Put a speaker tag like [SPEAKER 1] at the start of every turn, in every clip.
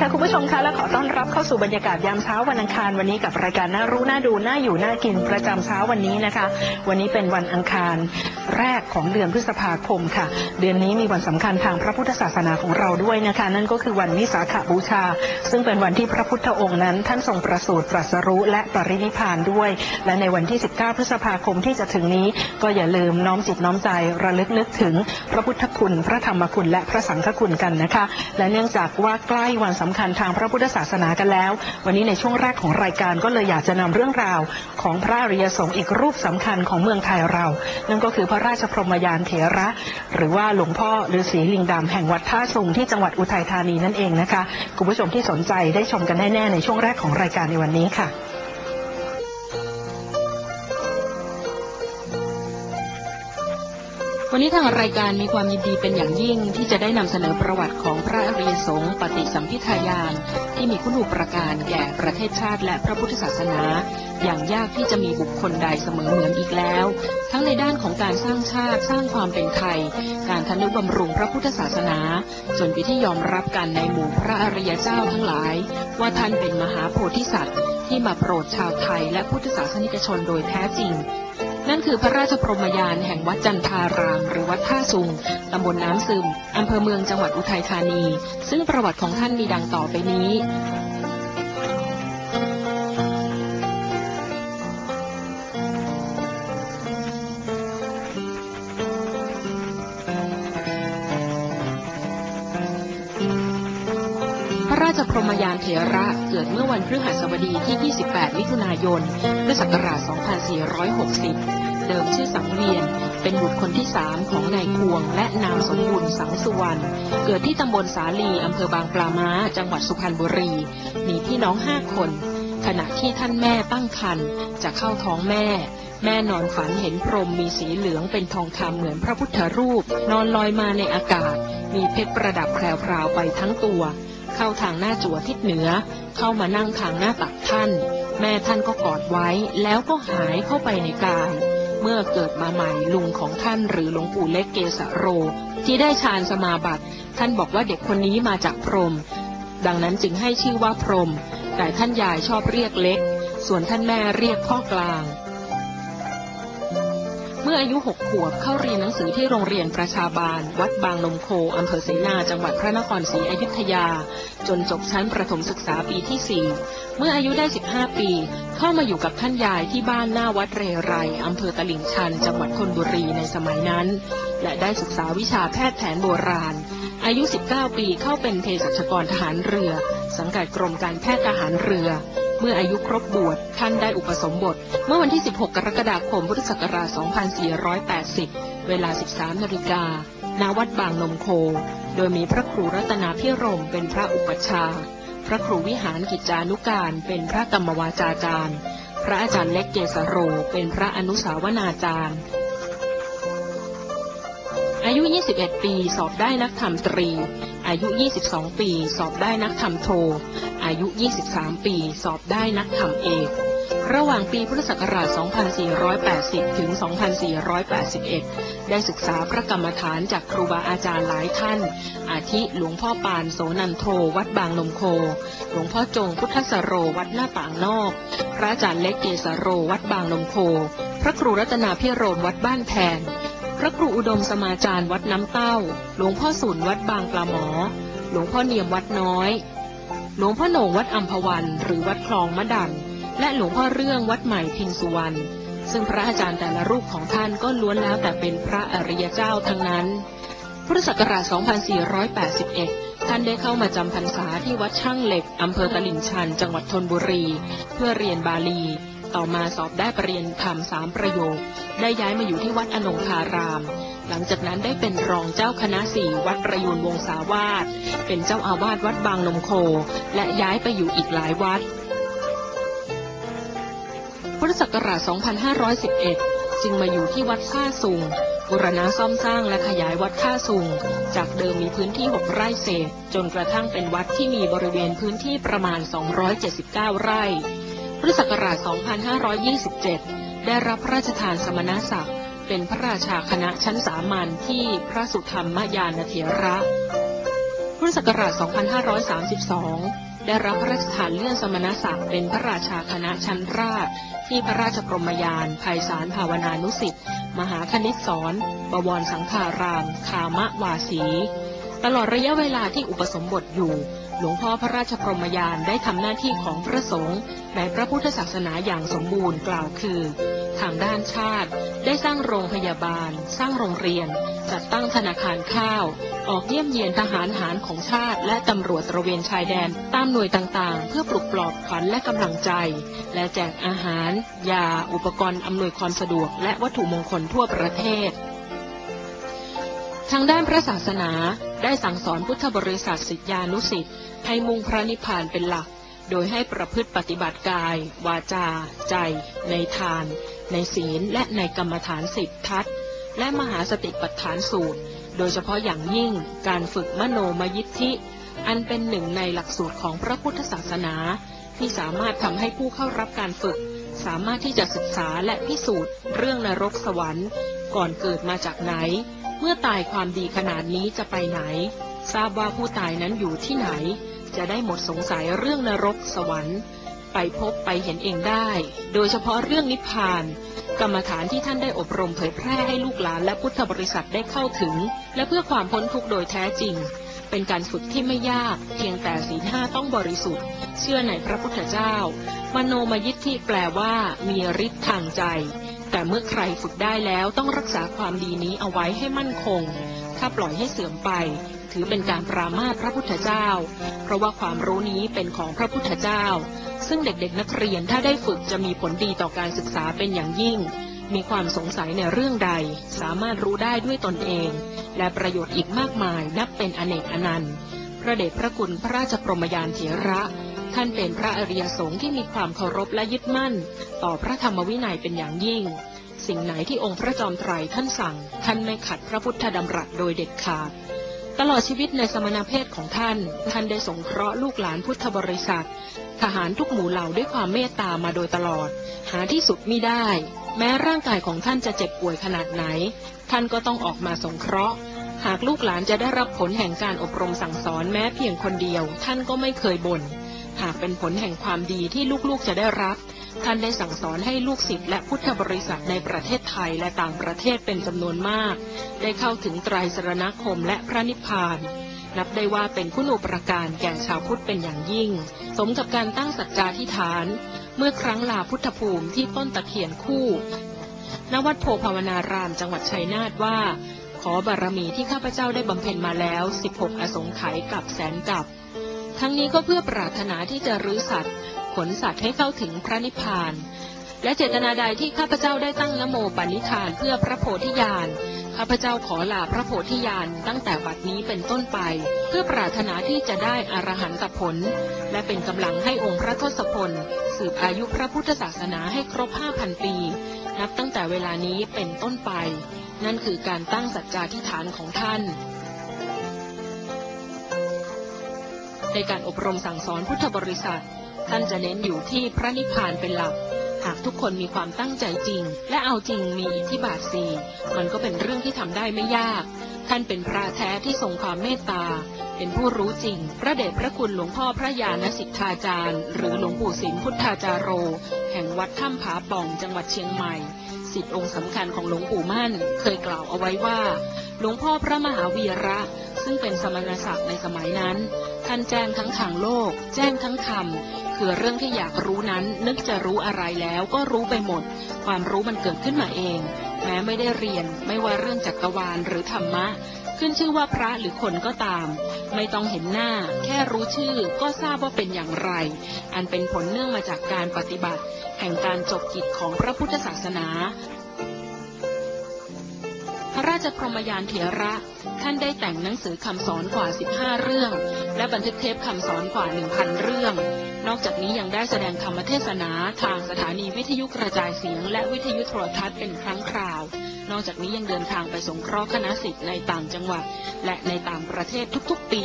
[SPEAKER 1] ค่ะคุณผู้ชมคะและขอต้อนรับเข้าสู่บรรยากาศยามเช้าวันอังคารวันนี้กับรายการน่ารู้น่าดูน่าอยู่น่ากินประจำเช้าวันนี้นะคะ วันนี้เป็นวันอังคารแรกของเดือนพฤษภาคมค่ะ เดือนนี้มีวันสำคัญทางพระพุทธศาสนาของเราด้วยนะคะ นั่นก็คือวันวิสาขบูชา ซึ่งเป็นวันที่พระพุทธองค์นั้น ท่านทรงประสูติตรัสรู้และปรินิพานด้วย และในวันที่ 19 พฤษภาคมที่จะถึงนี้ ก็อย่าลืมน้อมจิตน้อมใจระลึกนึกถึงพระพุทธคุณ พระธรรมคุณและพระสังฆคุณกันนะคะ และเนื่องจากว่าใกล้วันสำคัญทางพระพุทธศาสนากันแล้ว วันนี้ในช่วงแรกของรายการก็เลยอยากจะนำเรื่องราวของพระอริยสงฆ์อีกรูปสำคัญของเมืองไทยเรา นั่นก็คือพระราชพรหมยานเถระ หรือว่าหลวงพ่อฤาษีลิงดำแห่งวัดท่าสุงที่จังหวัดอุทัยธานีนั่นเองนะคะคุณผู้ชมที่สนใจได้ชมกันแน่ๆในช่วงแรกของรายการในวันนี้ค่ะ
[SPEAKER 2] วันนี้ทางรายการมีความยินดีเป็นอย่างยิ่งที่จะได้นำเสนอประวัติของพระอริยสงฆ์ปฏิสัมพิทายาน ที่มีคุณูปการแก่ประเทศชาติและพระพุทธศาสนา อย่างยากที่จะมีบุคคลใดเสมอเหมือนอีกแล้ว ทั้งในด้านของการสร้างชาติสร้างความเป็นไทย การทนุบำรุงพระพุทธศาสนา จนเป็นที่ยอมรับกันในหมู่พระอริยเจ้าทั้งหลาย ว่าท่านเป็นมหาโพธิสัตว์ ที่มาโปรดชาวไทยและพุทธศาสนิกชนโดยแท้จริง นั่นคือพระราชพรหมยานแห่งวัดจันทาราม หรือวัดท่าสุงตำบลน้ำซึมอำเภอเมืองจังหวัดอุทัยธานี ซึ่งประวัติของท่านมีดังต่อไปนี้ ระราชพรหมยานเถระเกิดเมื่อวันพฤหัสบดีที่ 28 มิถุนายน พุทธศักราช 2460 เดิมชื่อสังเวียน เป็นบุตรคนที่สามของนายควง และนางสมบุญสังสุวรรณ เกิดที่ตำบลสาลีอำเภอบางปลาม้า จังหวัดสุพรรณบุรี มีพี่น้องห้าคน ขณะที่ท่านแม่ตั้งครรภ์จะเข้าท้องแม่แม่นอนฝันเห็นพรมมีสีเหลืองเป็นทองคำเหมือนพระพุทธรูป นอนลอยมาในอากาศ มีเพชรประดับแพรวๆไปทั้งตัว เข้าทางหน้าจั่วทิศเหนือ เข้ามานั่งทางหน้าตักท่าน แม่ท่านก็กอดไว้แล้วก็หายเข้าไปในกายเมื่อเกิดมาใหม่ลุงของท่านหรือหลวงปู่เล็กเกษโร ที่ได้ฌานสมาบัติ ท่านบอกว่าเด็กคนนี้มาจากพรม ดังนั้นจึงให้ชื่อว่าพรม แต่ท่านยายชอบเรียกเล็ก ส่วนท่านแม่เรียกพ่อกลาง เมื่ออายุหกขวบเข้าเรียนหนังสือที่โรงเรียนประชาบาล วัดบางนมโคอำเภอเสนาจังหวัดพระนครศรีอยุธยา จนจบชั้นประถมศึกษาปีที่ 4 เมื่ออายุได้ 15 ปี เข้ามาอยู่กับท่านยายที่บ้านหน้าวัดเรไรอำเภอตลิ่งชัน จังหวัดธนบุรีในสมัยนั้น และได้ศึกษาวิชาแพทย์แผนโบราณ อายุ 19 ปีเข้าเป็นเภสัชกรทหารเรือ สังกัดกรมการแพทย์ทหารเรือ เมื่ออายุครบบวชท่านได้อุปสมบท เมื่อวันที่ 16 กรกฎาคมพุทธศักราช 2480 เวลา 13 นาฬิกาณวัดบางนมโค โดยมีพระครูรัตนาพิรมเป็นพระอุปัชฌาย์พระครูวิหารกิจจานุการเป็นพระกรรมวาจาจารย์ พระอาจารย์เล็กเกษโร เป็นพระอนุสาวนาจารย์ อายุ 21 ปี สอบได้นักธรรมตรี อายุ 22 ปี สอบได้นักธรรมโท อายุ 23 ปี สอบได้นักธรรมเอก ระหว่างปีพุทธศักราช 2480 ถึง 2481 ได้ศึกษาพระกรรมฐานจากครูบาอาจารย์หลายท่าน อาทิหลวงพ่อปานโสนันโท วัดบางนมโค หลวงพ่อจงพุทธสโรวัดหน้าต่างนอก พระอาจารย์เล็กเกษโรวัดบางนมโค พระครูรัตนาพิโรมวัดบ้านแทน พระครูอุดมสมาจารย์วัดน้ำเต้า หลวงพ่อสุนวัดบางปลาหมอ หลวงพ่อเนียมวัดน้อย หลวงพ่อโหน่งวัดอัมพวัน หรือวัดคลองมะดัน และหลวงพ่อเรื่องวัดใหม่พินสุวรรณ ซึ่งพระอาจารย์แต่ละรูปของท่านก็ล้วนแล้วแต่เป็นพระอริยเจ้าทั้งนั้น พุทธศักราช 2481 ท่านได้เข้ามาจำพรรษาที่วัดช่างเหล็กอำเภอตลิ่งชัน จังหวัดธนบุรี เพื่อเรียนบาลี ต่อมาสอบได้ปรริญญาธรรมสามประโยค ได้ย้ายมาอยู่ที่วัดอนงคาราม หลังจากนั้นได้เป็นรองเจ้าคณะสี่วัดประยูนวงศาวาสเป็นเจ้าอาวาสวัดบางนมโค และย้ายไปอยู่อีกหลายวัด พุทธศักราช 2511 จึงมาอยู่ที่วัดท่าสุงบูรณะซ่อมสร้างและขยายวัดท่าสุง จากเดิมมีพื้นที่ 6 ไร่เศษ จนกระทั่งเป็นวัดที่มีบริเวณพื้นที่ประมาณ 279 ไร่ พุทธศักราช 2527 ได้รับพระราชทานสมณศักดิ์ เป็นพระราชาคณะชั้นสามัญที่พระสุธรรมยานเถระ พุทธพุทธศักราช 2532 ได้รับพระราชทานเลื่อนสมณศักดิ์เป็นพระราชาคณะชั้นราช ที่พระราชพรมยานภัยสารภาวนานุสิทธิ์มหาคณิตสอนบวรสังฆาราม คามะวาสี ตลอดระยะเวลาที่อุปสมบทอยู่ หลวงพ่อพระราชพรหมยานได้ทำหน้าที่ของพระสงฆ์ในพระพุทธศาสนาอย่างสมบูรณ์กล่าวคือ ทางด้านชาติ ได้สร้างโรงพยาบาล สร้างโรงเรียน จัดตั้งธนาคารข้าว ออกเยี่ยมเยียนทหารหารของชาติ และตำรวจตระเวนชายแดนตามหน่วยต่างๆ เพื่อปลุกปลอบขวัญและกำลังใจ และแจกอาหาร ยา อุปกรณ์อำนวยความสะดวก และวัตถุมงคลทั่วประเทศทางด้านพระศาสนาได้สั่งสอนพุทธบริษัทสิทธานุสิทธิ์ให้มุ่งพระนิพพานเป็นหลัก โดยให้ประพฤติปฏิบัติกาย วาจา ใจ ในทาน ในศีล และในกรรมฐานสิบทัศน์และมหาสติปัฏฐานสูตร โดยเฉพาะอย่างยิ่งการฝึกมโนมยิทธิ อันเป็นหนึ่งในหลักสูตรของพระพุทธศาสนา ที่สามารถทำให้ผู้เข้ารับการฝึก สามารถที่จะศึกษาและพิสูจน์เรื่องนรกสวรรค์ ก่อนเกิดมาจากไหน เมื่อตายความดีขนาดนี้จะไปไหน ทราบว่าผู้ตายนั้นอยู่ที่ไหน จะได้หมดสงสัยเรื่องนรกสวรรค์ ไปพบไปเห็นเองได้ โดยเฉพาะเรื่องนิพพาน กรรมฐานที่ท่านได้อบรมเผยแพร่ให้ลูกหลานและพุทธบริษัทได้เข้าถึง และเพื่อความพ้นทุกข์โดยแท้จริง เป็นการฝึกที่ไม่ยาก เพียงแต่ศีลห้าต้องบริสุทธิ์ เชื่อในพระพุทธเจ้า มโนมยิทธิแปลว่า มีฤทธิ์ทางใจ แต่เมื่อใครฝึกได้แล้วต้องรักษาความดีนี้เอาไว้ให้มั่นคง ถ้าปล่อยให้เสื่อมไป ถือเป็นการปรามาสพระพุทธเจ้า เพราะว่าความรู้นี้เป็นของพระพุทธเจ้า ซึ่งเด็กๆนักเรียนถ้าได้ฝึกจะมีผลดีต่อการศึกษาเป็นอย่างยิ่ง มีความสงสัยในเรื่องใด สามารถรู้ได้ด้วยตนเอง และประโยชน์อีกมากมายนับเป็นอเนกอนันต์พระเดชพระคุณพระราชพรมยานเถระ ท่านเป็นพระอริยสงฆ์ที่มีความเคารพและยึดมั่น ต่อพระธรรมวินัยเป็นอย่างยิ่ง สิ่งไหนที่องค์พระจอมไตรท่านสั่ง ท่านไม่ขัดพระพุทธดำรัสโดยเด็ดขาด ตลอดชีวิตในสมณเพศของท่าน ท่านได้สงเคราะห์ลูกหลานพุทธบริษัท ทหารทุกหมู่เหล่าด้วยความเมตตามาโดยตลอด หาที่สุดมิได้ แม้ร่างกายของท่านจะเจ็บป่วยขนาดไหน ท่านก็ต้องออกมาสงเคราะห์หากลูกหลานจะได้รับผลแห่งการอบรมสั่งสอนแม้เพียงคนเดียว ท่านก็ไม่เคยบน่น หากเป็นผลแห่งความดีที่ลูกๆจะได้รับ ท่านได้สั่งสอนให้ลูกศิษย์และพุทธบริษัทในประเทศไทยและต่างประเทศเป็นจำนวนมาก ได้เข้าถึงไตรสรณคมและพระนิพพาน นับได้ว่าเป็นคุณูปการแก่ชาวพุทธเป็นอย่างยิ่ง สมกับการตั้งสัจจาธิฐาน เมื่อครั้งลาพุทธภูมิที่ต้นตะเคียนคู่ณวัดโพภาวนารามจังหวัดชัยนาทว่า ขอบารมีที่ข้าพเจ้าได้บำเพ็ญมาแล้ว 16 อสงไขยกับแสนกับ ทั้งนี้ก็เพื่อปรารถนาที่จะรื้อสัตว์ขนสัตว์ให้เข้าถึงพระนิพพาน และเจตนาใดที่ข้าพเจ้าได้ตั้งนโมปณิธานเพื่อพระโพธิญาณข้าพเจ้าขอลาพระโพธิญาณตั้งแต่บัดนี้เป็นต้นไป เพื่อปรารถนาที่จะได้อรหันตผล และเป็นกำลังให้องค์พระทศพล สืบอายุพระพุทธศาสนาให้ครบ 5,000 ปี นับตั้งแต่เวลานี้เป็นต้นไป นั่นคือการตั้งสัจจาธิฐานของท่าน ในการอบรมสั่งสอนพุทธบริษัท ท่านจะเน้นอยู่ที่พระนิพพานเป็นหลัก หากทุกคนมีความตั้งใจจริง และเอาจริงมีอิทธิบาทสี่มันก็เป็นเรื่องที่ทำได้ไม่ยาก ท่านเป็นพระแท้ที่ทรงความเมตตา เป็นผู้รู้จริง พระเดชพระคุณหลวงพ่อพระยาณสิทธาจารย์ หรือหลวงปู่ศิลพุทธาจารโร แห่งวัดถ้ำผาป่องจังหวัดเชียงใหม่ สิทธิองค์สำคัญของหลวงปู่มั่น เคยกล่าวเอาไว้ว่า หลวงพ่อพระมหาวีระ ซึ่งเป็นสมณศักดิ์ในสมัยนั้น ท่านแจ้งทั้งทางโลก แจ้งทั้งธรรมคือเรื่องที่อยากรู้นั้น นึกจะรู้อะไรแล้วก็รู้ไปหมด ความรู้มันเกิดขึ้นมาเอง แม้ไม่ได้เรียนไม่ว่าเรื่องจักรวาลหรือธรรมะ ขึ้นชื่อว่าพระหรือคนก็ตาม ไม่ต้องเห็นหน้า แค่รู้ชื่อก็ทราบว่าเป็นอย่างไร อันเป็นผลเนื่องมาจากการปฏิบัติ แห่งการจบกิจของพระพุทธศาสนา พระราชพรหมยานเถระท่านได้แต่งหนังสือคำสอนกว่า 15 เรื่อง และบันทึกเทปคำสอนกว่า 1,000 เรื่อง นอกจากนี้ยังได้แสดงธรรมเทศนาทางสถานีวิทยุกระจายเสียง และวิทยุโทรทัศน์เป็นครั้งคราว นอกจากนี้ยังเดินทางไปสงเคราะห์คณะสิทธิ์ในต่างจังหวัด และในต่างประเทศทุกๆ ปี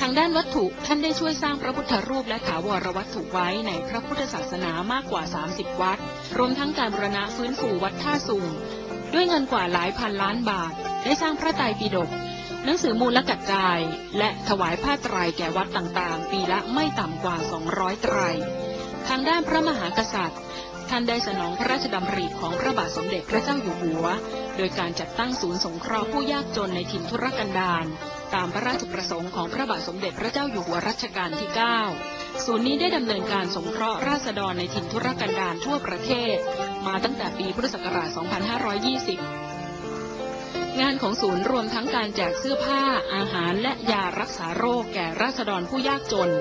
[SPEAKER 2] ทางด้านวัตถุท่านได้ช่วยสร้างพระพุทธรูปและถาวรวัตถุไว้ในพระพุทธศาสนามากกว่า 30 วัด รวมทั้งการบรณะฟื้นฟูวัดท่าสุงด้วยเงินกว่าหลายพันล้านบาท ได้สร้างพระไตรปิฎกหนังสือมูลกัจจาย และถวายผ้าไตรแก่วัดต่างๆ ปีละไม่ต่ำกว่า 200 ไตร ทางด้านพระมหากษัตริย์ ท่านได้สนองพระราชดำริของพระบาทสมเด็จพระเจ้าอยู่หัว โดยการจัดตั้งศูนย์สงเคราะห์ผู้ยากจนในถิ่นทุรกันดารตามพระราชประสงค์ของพระบาทสมเด็จพระเจ้าอยู่หัวรัชกาลที่ 9 ศูนย์นี้ได้ดำเนินการสงเคราะห์ราษฎรในถิ่นทุรกันดารทั่วประเทศ มาตั้งแต่ปีพุทธศักราช 2520 งานของศูนย์รวมทั้งการแจกเสื้อผ้า อาหารและยารักษาโรคแก่ราษฎรผู้ยากจน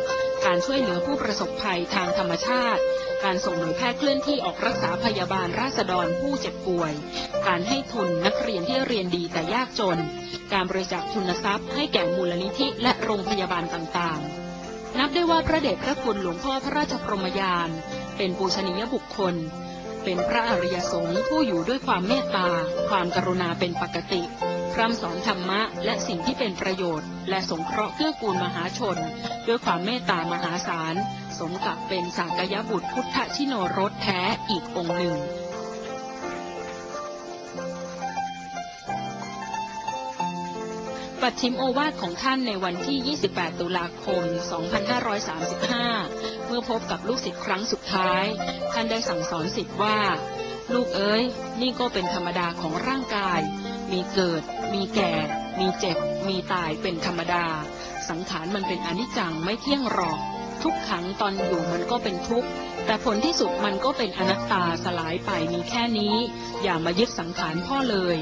[SPEAKER 2] การช่วยเหลือผู้ประสบภัยทางธรรมชาติ การส่งหน่วยแพทย์เคลื่อนที่ออกรักษาพยาบาลราษฎรผู้เจ็บป่วย การให้ทุนนักเรียนที่เรียนดีแต่ยากจน การบริจาคทุนทรัพย์ให้แก่มูลนิธิและโรงพยาบาลต่างๆ นับได้ว่าพระเดชพระคุณหลวงพ่อพระราชพรมยาน เป็นปูชนียบุคคล เป็นพระอริยสงฆ์ผู้อยู่ด้วยความเมตตา ความกรุณาเป็นปกติพร่ำสอนธรรมะและสิ่งที่เป็นประโยชน์ และสงเคราะห์เกื้อกูลมหาชน ด้วยความเมตตามหาศาล สมกับเป็นสากยบุตรพุทธชิโนรสแท้อีกองค์หนึ่งปัจฉิมโอวาทของท่านในวันที่ 28 ตุลาคม 2535 เมื่อพบกับลูกศิษย์ครั้งสุดท้าย ท่านได้สั่งสอนศิษย์ว่า ลูกเอ๋ยนี่ก็เป็นธรรมดาของร่างกาย มีเกิด มีแก่ มีเจ็บ มีตายเป็นธรรมดา สังขารมันเป็นอนิจจังไม่เที่ยงหรอก ทุกขังตอนอยู่มันก็เป็นทุกข์ แต่ผลที่สุดมันก็เป็นอนัตตาสลายไปมีแค่นี้ อย่ามายึดสังขารพ่อเลย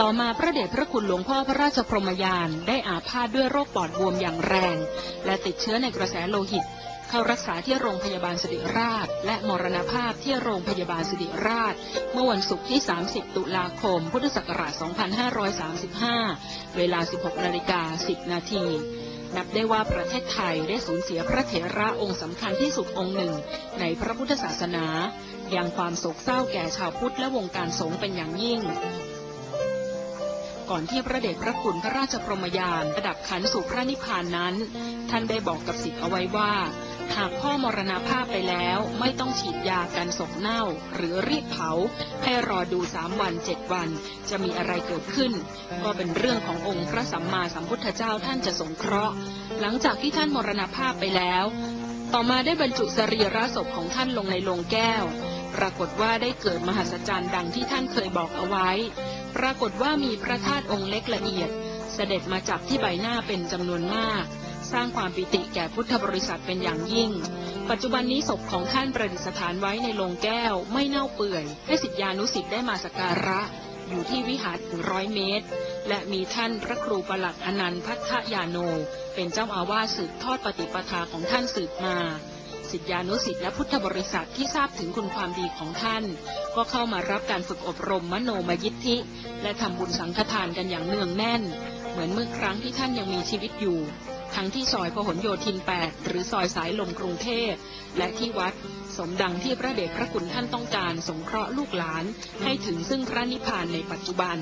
[SPEAKER 2] ต่อมาพระเดชพระคุณหลวงพ่อพระราชพรหมยานได้อาพาธด้วยโรคปอดบวมอย่างแรง และติดเชื้อในกระแสโลหิต เข้ารักษาที่โรงพยาบาลสิริราช และมรณภาพที่โรงพยาบาลสิริราช เมื่อวันศุกร์ที่ 30 ตุลาคม พุทธศักราช 2535 เวลา 16นาฬิกา10 นาที นับได้ว่าประเทศไทยได้สูญเสียพระเถระองค์สำคัญที่สุดองค์หนึ่ง ในพระพุทธศาสนา ยังความโศกเศร้าแก่ชาวพุทธและวงการสงฆ์เป็นอย่างยิ่ง ก่อนที่พระเดชพระคุณพระราชพรมยานระดับขันสู่พระนิพพานนั้น ท่านได้บอกกับศิษย์เอาไว้ว่า หากพ่อมรณภาพไปแล้วไม่ต้องฉีดยากันศพเน่า หรือรีบเผา ให้รอดูสามวันเจ็ดวัน จะมีอะไรเกิดขึ้น ก็เป็นเรื่องขององค์พระสัมมาสัมพุทธเจ้าท่านจะสงเคราะห์ หลังจากที่ท่านมรณภาพไปแล้ว ต่อมาได้บรรจุสรีระศพของท่านลงในโลงแก้ว ปรากฏว่าได้เกิดมหัศจรรย์ดังที่ท่านเคยบอกเอาไว้ ปรากฏว่ามีพระธาตุองค์เล็กละเอียด เสด็จมาจับที่ใบหน้าเป็นจำนวนมาก สร้างความปิติแก่พุทธบริษัทเป็นอย่างยิ่ง ปัจจุบันนี้ศพของท่านประดิษฐานไว้ในโลงแก้ว ไม่เน่าเปื่อย ให้สิทธิานุสิทธิ์ได้มาสักการะ อยู่ที่วิหารถึงร้อยเมตร และมีท่านพระครูประหลัดอนันต์พัทธยาโน เป็นเจ้าอาวาสสืบทอดปฏิปทาของท่านสืบมาสิทธานุสิทธิและพุทธบริษัทที่ทราบถึงคุณความดีของท่าน ก็เข้ามารับการฝึกอบรมมโนมยิทธิ และทำบุญสังฆทานกันอย่างเนืองแน่น เหมือนเมื่อครั้งที่ท่านยังมีชีวิตอยู่ ทั้งที่ซอยพหลโยธิน 8 หรือซอยสายลมกรุงเทพ และที่วัดสมดังที่พระเดชพระคุณท่านต้องการสงเคราะห์ลูกหลานให้ถึงซึ่งพระนิพพานในปัจจุบัน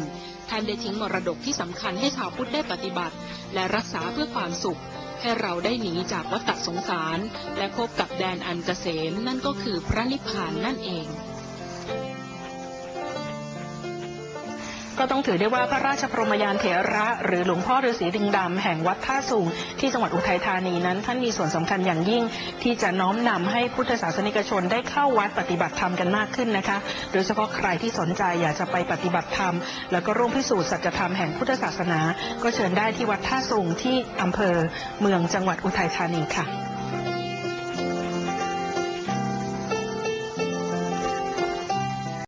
[SPEAKER 2] ท่านได้ทิ้งมรดกที่สำคัญให้ชาวพุทธได้ปฏิบัติ และรักษาเพื่อความสุข ให้เราได้หนีจากวัฏสงสาร และพบกับแดนอันเกษมนั่นก็คือพระนิพพานนั่นเอง
[SPEAKER 1] ก็ต้องถือได้ว่าพระราชพรหมยานเถระ หรือหลวงพ่อฤาษีดิงดำแห่งวัดท่าสูงที่จังหวัดอุทัยธานีนั้น ท่านมีส่วนสำคัญอย่างยิ่ง ที่จะน้อมนำให้พุทธศาสนิกชนได้เข้าวัดปฏิบัติธรรมกันมากขึ้นนะคะ โดยเฉพาะใครที่สนใจอยากจะไปปฏิบัติธรรม แล้วก็ร่วมพิสูจน์สัจธรรมแห่งพุทธศาสนา ก็เชิญได้ที่วัดท่าสูงที่อำเภอ เมืองจังหวัดอุทัยธานีค่ะ